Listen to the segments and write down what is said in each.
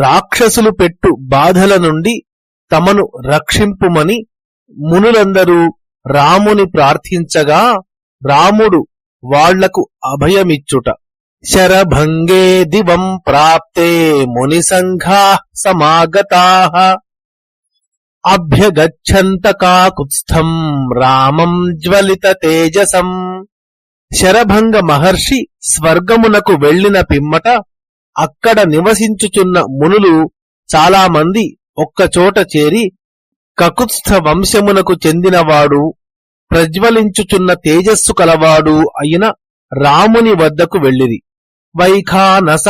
రాక్షసులు పెట్టు బాధల నుండి తమను రక్షింపుమని మునులందరూ రాముని ప్రార్థించగా రాముడు వాళ్ళకు అభయమిచ్చుట. శరభంగే దివం ప్రాప్తే ముని సంఘా సమాగతా. అభ్యగచ్చంత కాకుత్స్థం రామం జ్వలిత తేజసం. శరభంగ మహర్షి స్వర్గమునకు వెళ్ళిన పిమ్మట అక్కడ నివసించుచున్న మునులు చాలామంది ఒక్కచోట చేరి కకుత్స్థ వంశమునకు చెందినవాడు ప్రజ్వలించుచున్న తేజస్సు కలవాడు అయిన రాముని వద్దకు వెళ్ళిరి. వైఖానసావాలఖిల్యా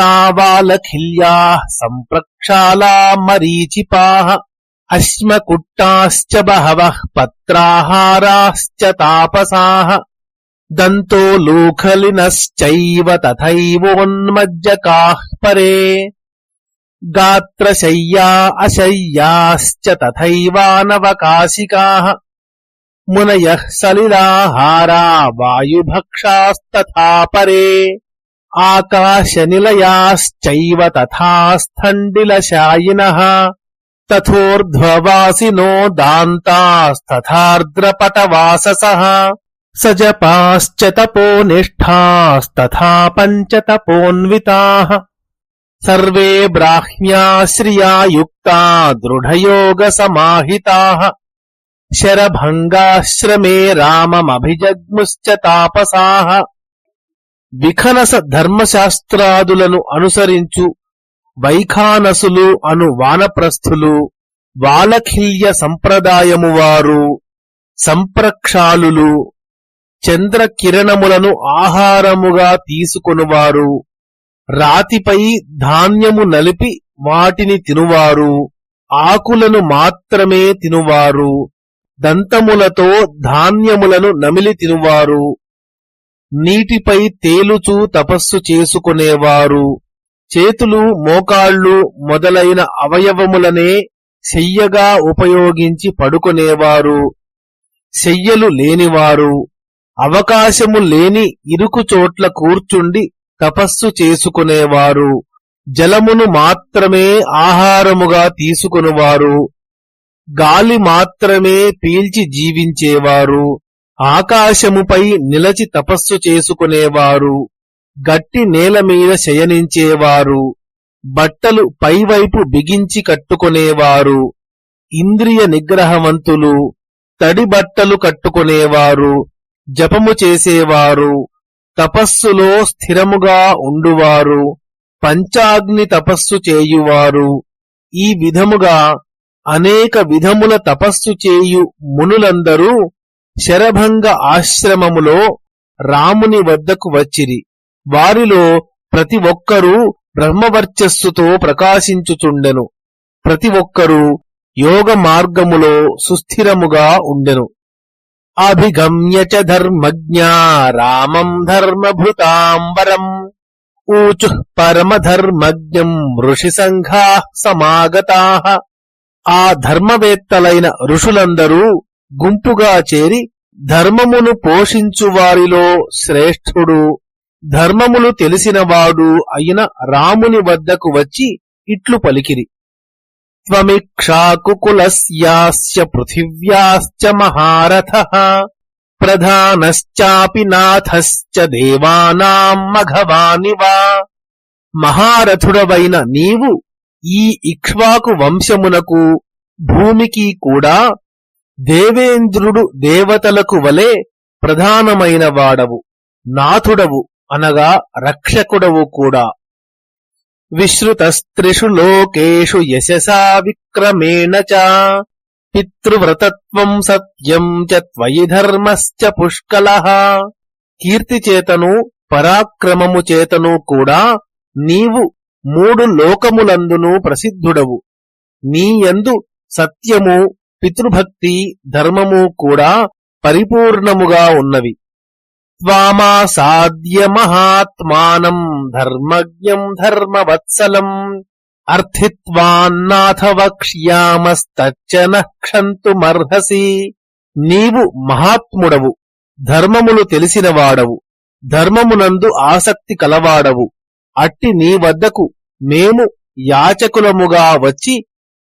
సంప్రక్షాళా మరీచిపాహ అశ్మకుట్టాశ్చ బహవ పత్రాహారాశ్చ తాపసాహ దంతో లూఖలినశ్చైవ తథైవోన్మజ్జకాః పరే గాత్రశయ్యా అశయ్యాశ్చ తథైవానవకాశికాః మునయః సలిలాహారా వాయుభక్షాస్తథా పరే. ఆకాశనిలయాశ్చైవ తథాస్థండిలశాయినః. తథోర్ధ్వవాసినో దాంతాస్తథార్ద్రపటవాససః. సజపాశ్చ తపోనిష్టాస్తథా పంచతపోన్వితాః సర్వే బ్రాహ్మ్యాశ్రియా యుక్తా దృఢయోగసమాహితాః శరభంగాశ్రమే రామమభిజగ్ముశ్చ తాపసాహ విఖనస ధర్మశాస్త్రాదులను అనుసరించు వైఖానసులు అను వానప్రస్థులు వాలఖిల్య సంప్రదాయము వారు చంద్ర కిరణములను ఆహారముగా తీసుకొనువారు. రాతిపై ధాన్యము నలిపి వాటిని తినువారు. ఆకులను మాత్రమే తినువారు. దంతములతో ధాన్యములను నమిలి తినువారు. నీటిపై తేలుచూ తపస్సు చేసుకునేవారు. చేతులు మోకాళ్ళు మొదలైన అవయవములనే శయ్యగా ఉపయోగించి పడుకునేవారు. శయ్యలు లేనివారు. అవకాశము లేని ఇరుకు చోట్ల కూర్చుండి తపస్సు చేసుకునేవారు. జలమును మాత్రమే ఆహారముగా తీసుకునివారు. గాలి మాత్రమే పీల్చి జీవించేవారు. ఆకాశముపై నిలచి తపస్సు చేసుకునేవారు. గట్టి నేల మీద శయనించేవారు. బట్టలు పైవైపు బిగించి కట్టుకునేవారు. ఇంద్రియ నిగ్రహవంతులు తడి బట్టలు కట్టుకునేవారు. జపము చేసేవారు తపస్సులో స్థిరముగా ఉండువారు పంచాగ్ని తపస్సు చేయువారు. ఈ విధముగా అనేక విధముల తపస్సు చేయు మునులందరూ శరభంగ ఆశ్రమములో రాముని వద్దకు వచ్చిరి. వారిలో ప్రతి ఒక్కరూ బ్రహ్మవర్చస్సుతో ప్రకాశించుచుండెను. ప్రతి ఒక్కరూ యోగ మార్గములో సుస్థిరముగా ఉండెను. అభిగమ్య చ ధర్మజ్ఞా రామం ధర్మభృతాంబరం. ఊచు పరమధర్మజ్ఞం ఋషి సంఘా సమాగతా. ఆ ధర్మవేత్తలైన ఋషులందరూ గుంపుగా చేరి ధర్మమును పోషించు వారిలో శ్రేష్ఠుడు ధర్మములు తెలిసినవాడు అయిన రాముని వద్దకు వచ్చి ఇట్లు పలికిరి. త్వమిక్షాకుకులస్యాస్య పృథివ్యాశ్చ మహారథ ప్రధానశ్చాపి నాథశ్చ దేవానాం మఘవానివ మహారథుడవైన నీవు ఈ ఇక్ష్వాకు వంశమునకు భూమికి కూడా దేవేంద్రుడు దేవతలకు వలె ప్రధానమైన వాడవు నాథుడవు అనగా రక్షకుడవు కూడా. విశ్రుతస్త్రిషు లోకేషు యశసా విక్రమేణ చ. పితృవ్రతత్వం సత్యం చ త్వయి ధర్మశ్చ పుష్కలః. కీర్తి చేతను పరాక్రమము చేతను కూడా నీవు మూడు లోకములందును ప్రసిద్ధుడవు. నీయందు సత్యము పితృభక్తి ధర్మము కూడా పరిపూర్ణముగా ఉన్నవి. త్వామాసాద్య మహాత్మానం ధర్మజ్ఞం ధర్మవత్సలం అర్థిత్వాన్నాథ వక్ష్యామస్తచ్చన క్షంతుమర్హసి నీవు మహాత్ముడవు ధర్మములు తెలిసినవాడవు ధర్మమునందు ఆసక్తి కలవాడవు. అట్టి నీ వద్దకు మేము యాచకులముగా వచ్చి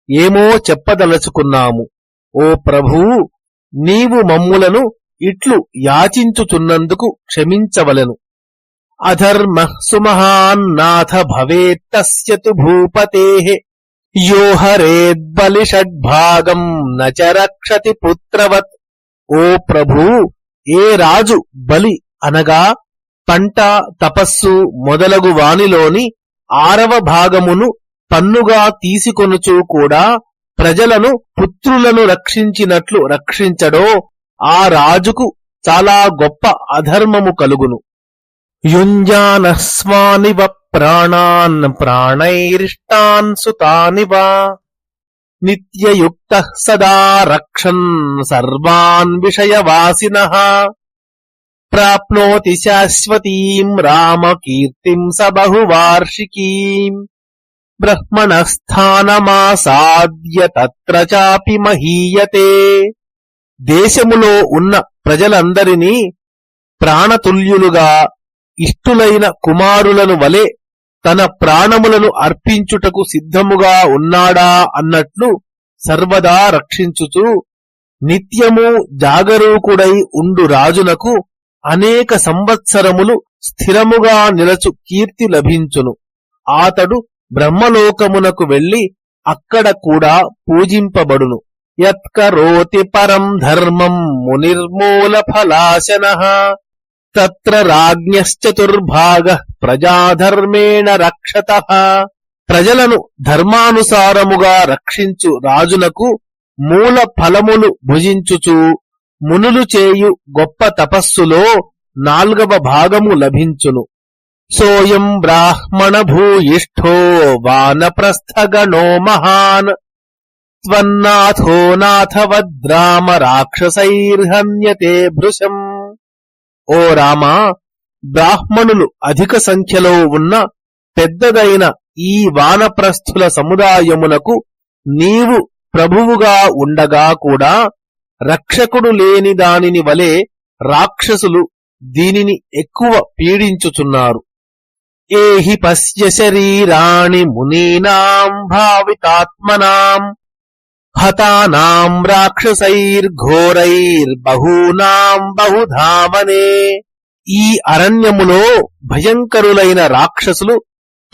ఏమో చెప్పదలుచుకున్నాము. ఓ ప్రభువు నీవు మమ్ములను ఇట్లు యాచించుచున్నందుకు క్షమించవలెను. అధర్మ సుమహాన్నాథ భవేత్తస్య భూపతే. యోహరేద్బలిషడ్భాగం నచరక్షతి పుత్రవత్. ఓ ప్రభూ ఏ రాజు బలి అనగా పంట తపస్సు మొదలగు వానిలోని ఆరవ భాగమును పన్నుగా తీసుకొనుచూ కూడా ప్రజలను పుత్రులను రక్షించినట్లు రక్షించడో ఆ రాజుకు చాలా గొప్ప అధర్మము కలుగును. యుంజానస్వానివ ప్రాణాన్ ప్రాణైరిష్టాన్ సుతానివ నిత్యయుక్త సదా రక్షన్ సర్వాన్ విషయవాసిన. ప్రాప్నోతి శాశ్వతీం రామకీర్తిం స బహువార్షికీం. బ్రహ్మణస్థానమాసాద్య తత్ర చాపి మహీయతే. దేశములో ఉన్న ప్రజలందరినీ ప్రాణతుల్యులుగా ఇష్టులైన కుమారులను వలె తన ప్రాణములను అర్పించుటకు సిద్ధముగా ఉన్నాడా అన్నట్లు సర్వదా రక్షించుచు నిత్యము జాగరూకుడై ఉండు రాజునకు అనేక సంవత్సరములు స్థిరముగా నిలచు కీర్తి లభించును. ఆతడు బ్రహ్మలోకమునకు వెళ్ళి అక్కడ కూడా పూజింపబడును. యత్కరోతి పరం ధర్మం మునిర్మూల ఫలాశన తత్ర రాజ్ఞశ్చతుర్భాగ ప్రజాధర్మేణ రక్షత ప్రజలను ధర్మానుసారముగా రక్షించు రాజునకు మూల ఫలములు భుజించుచు మునులు చేయు గొప్ప తపస్సులో నాల్గవ భాగము లభించును. సోయం బ్రాహ్మణ భూయిష్ఠో వానప్రస్థగణో మహాన్ త్వన్నాథో నాథవద్రామ రాక్షసైర్హన్యతే భృశం ఓ రామా బ్రాహ్మణులు అధిక సంఖ్యలో ఉన్న పెద్దదైన ఈ వానప్రస్థుల సముదాయమునకు నీవు ప్రభువుగా ఉండగా కూడా రక్షకుడు లేని దానిని వలె రాక్షసులు దీనిని ఎక్కువ పీడించుచున్నారు. ఏహి పశ్య శరీరాణి మునీనాం భావితాత్మనాం హతానాం రాక్షసైర్ఘోరైర్బహూనాం బహుధామనే ఈ అరణ్యములో భయంకరులైన రాక్షసులు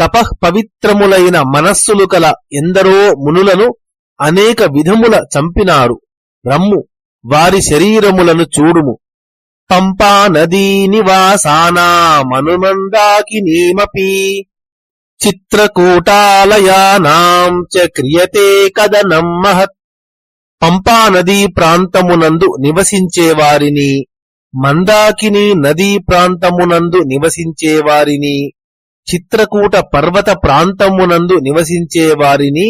తపఃపవిత్రములైన మనస్సులు కల ఎందరో మునులను అనేక విధముల చంపినారు. రమ్ము వారి శరీరములను చూడుము. పంపా నదీ నివాసానామనుమందాకినీమపి చిత్రకూటాలయానాం చ క్రియతే కదనం మహత్. పంపా నదీ ప్రాంతమునందు నివసించేవారిని మందాకిని నదీ ప్రాంతమునందు నివసించేవారిని చిత్రకూట పర్వత ప్రాంతమునందు నివసించేవారిని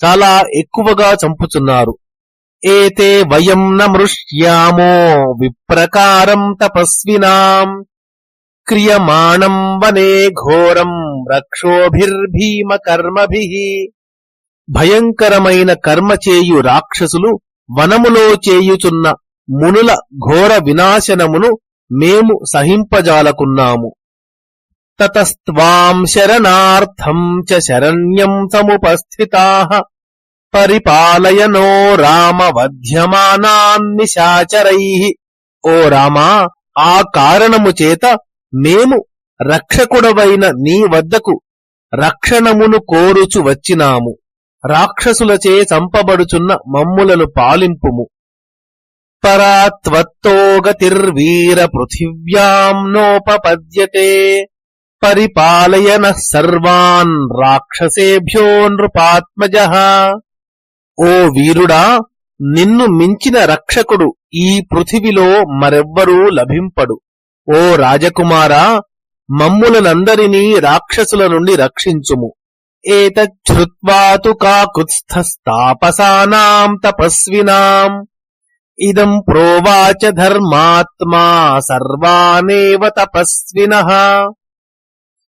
చాలా ఎక్కువగా చంపుతున్నారు ఏతే వయం నమృష్యామో విప్రకారం తపస్వినాం. క్రియమాణం వనే ఘోరం రక్షోభిర్భీమ కర్మభి భయంకరమైన కర్మ చేయు రాక్షసులు వనములో చేయుచున్న మునుల ఘోర వినాశనమును మేము సహింపజాలకున్నాము. తతస్త్వాం శరణార్థం చ శరణ్యం సముపస్థితా. పరిపాలయనో రామవధ్యమానాన్నిశాచరై ఓ రామా ఆ కారణము చేత మేము రక్షకుడవైన నీ వద్దకు రక్షణమును కోరుచు వచ్చినాము. రాక్షసులచే చంపబడుచున్న మమ్ములను పాలింపుము. పరాత్వత్తోగతిర్వీర పృథివ్యాం నోపపద్యతే. పరిపాలయన సర్వాన్ రాక్షసేభ్యో నృపాత్మజ. ఓ వీరుడా నిన్ను మించిన రక్షకుడు ఈ పృథివిలో మరెవ్వరూ లభింపడు. ఓ రాజకుమారా మమ్ములనందరినీ రాక్షసుల నుండి రక్షించుము. ఏతచ్చుత్వా తు కాకుత్స్థస్తాపసానాం తపస్వినాం. ఇదం ప్రోవాచ ధర్మాత్మా సర్వానేవ తపస్విన.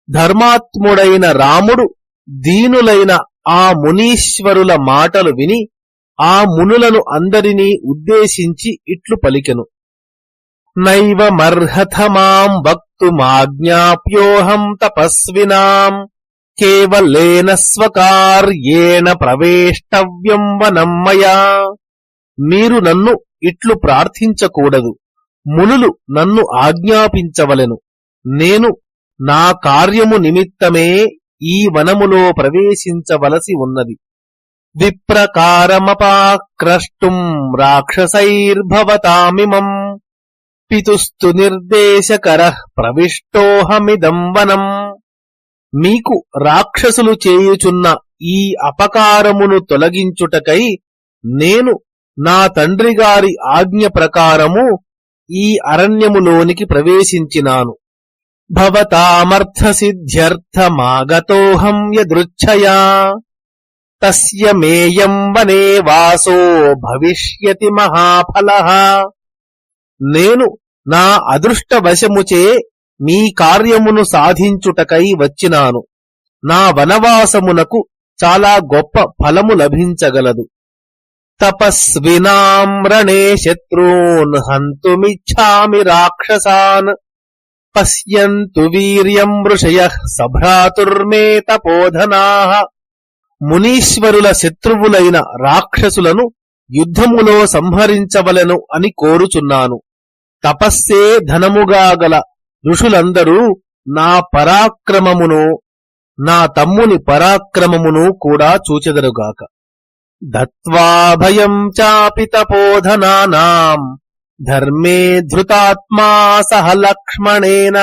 ధర్మాత్ముడైన రాముడు దీనులైన ఆ మునీశ్వరుల మాటలు విని ఆ మునులను అందరినీ ఉద్దేశించి ఇట్లు పలికెను. నైవ మాం వక్తుమాజ్ఞాప్యోహం తపస్వినాం కేవలేన స్వకార్యేణ ప్రవేష్టవ్యం వనం మయా మీరు నన్ను ఇట్లు ప్రార్థించకూడదు. మునులు నన్ను ఆజ్ఞాపించవలెను. నేను నా కార్యము నిమిత్తమే ఈ వనములో ప్రవేశించవలసి ఉన్నది. విప్రకారమపాక్రష్టుం రాక్షసైర్భవతామిమం. పితుస్తు నిర్దేశకర ప్రవిష్టోహమిదం వనం. మీకు రాక్షసులు చేయుచున్న ఈ అపకారమును తొలగించుటకై నేను నా తండ్రిగారి ఆజ్ఞ ప్రకారము ఈ అరణ్యములోనికి ప్రవేశించినాను. భవతామర్థసిద్ధ్యర్థమాగతోహం యదృచ్ఛయా. తస్య మేయం వనే వాసో భవిష్యతి మహాఫల. నేను నా అదృష్టవశముచే మీ కార్యమును సాధించుటకై వచ్చినాను. నా వనవాసమునకు చాలా గొప్ప ఫలము లభించగలదు. తపస్వినాం రణే శత్రూన్ హంతుమిచ్ఛామి రాక్షసాన్. పశ్యంతు వీర్యం ఋషయ సభ్రాతుర్మే తపోధనా. మునీశ్వరుల శత్రువులైన రాక్షసులను యుద్ధములో సంహరించవలెను అని కోరుచున్నాను. తపస్సే ధనముగా గల ఋషులందరూ నా పరాక్రమమును నా తమ్ముని పరాక్రమమును కూడా చూచెదరుగాక. దత్వాభయం చాపి తపోధనానాం ధర్మే ధృతాత్మా సహ లక్ష్మణేన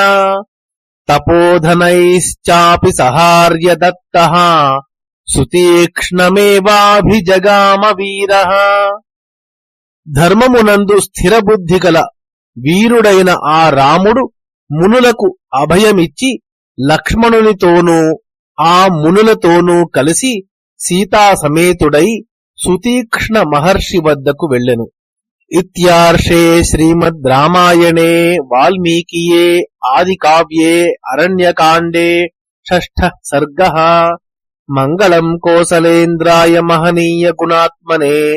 తపోధనైశ్చాపి సహార్య దత్త సుతీక్ష్ణమేవాభిజగామ వీర. ధర్మమునందు స్థిరబుద్ధి గల వీరుడైన ఆ రాముడు మునులకు అభయమిచ్చి లక్ష్మణునితోనూ ఆ మునులతోనూ కలిసి సీతా సమేతుడై సుతీక్ష్ణ మహర్షి వద్దకు వెళ్ళెను. ఇత్యార్షే శ్రీమద్ రామాయణే వాల్మీకియే ఆది కావ్యే అరణ్యకాండే షష్ఠ సర్గ. మంగళం కోసలేంద్రాయ మహనీయ గుణాత్మనే.